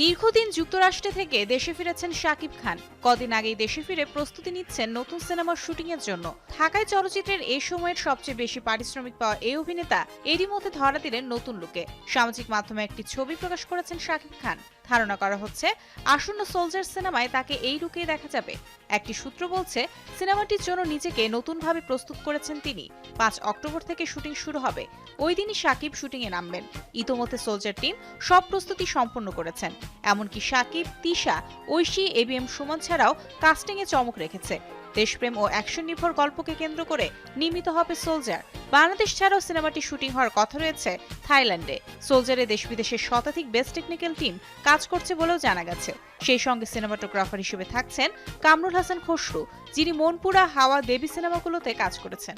দীর্ঘদিন যুক্তরাষ্ট্রে থেকে দেশে ফিরেছেন শাকিব খান। কদিন আগেই দেশে ফিরে প্রস্তুতি নিচ্ছেন নতুন সিনেমার শুটিং এর জন্য। ঢাকায় চলচ্চিত্রের এই সময়ের সবচেয়ে বেশি পারিশ্রমিক পাওয়া এই অভিনেতা এরই মধ্যে ধরা দিলেন নতুন লুকে। সামাজিক মাধ্যমে একটি ছবি প্রকাশ করেছেন শাকিব খান। ধারণা করা হচ্ছে, আসন্ন সোলজার সিনেমায় তাকে এই লুকেই দেখা যাবে। একটি সূত্র বলছে, সিনেমাটির জন্য নিজেকে নতুনভাবে প্রস্তুত করেছেন তিনি। পাঁচ অক্টোবর থেকে শুটিং শুরু হবে। ওই দিনই সাকিব শুটিংয়ে নামবেন। ইতোমধ্যে সোলজার টিম সব প্রস্তুতি সম্পন্ন করেছেন। এমনকি সাকিব, তিশা, ঐশী, এবিএম, সুমন ছাড়াও কাস্টিংয়ে চমক রেখেছে। দেশপ্রেম ও অ্যাকশন নির্ভর গল্পকে কেন্দ্র করে নির্মিত হবে সোলজার। বাংলাদেশ ছাড়াও সিনেমাটি শুটিং হওয়ার কথা রয়েছে থাইল্যান্ডে। সোলজারে দেশ বিদেশের শতাধিক বেস্ট টেকনিক্যাল টিম কাজ করছে বলেও জানা গেছে। সেই সঙ্গে সিনেমাটোগ্রাফার হিসেবে থাকছেন কামরুল হাসান খসরু, যিনি মনপুরা হাওয়া দেবী সিনেমাগুলোতে কাজ করেছেন।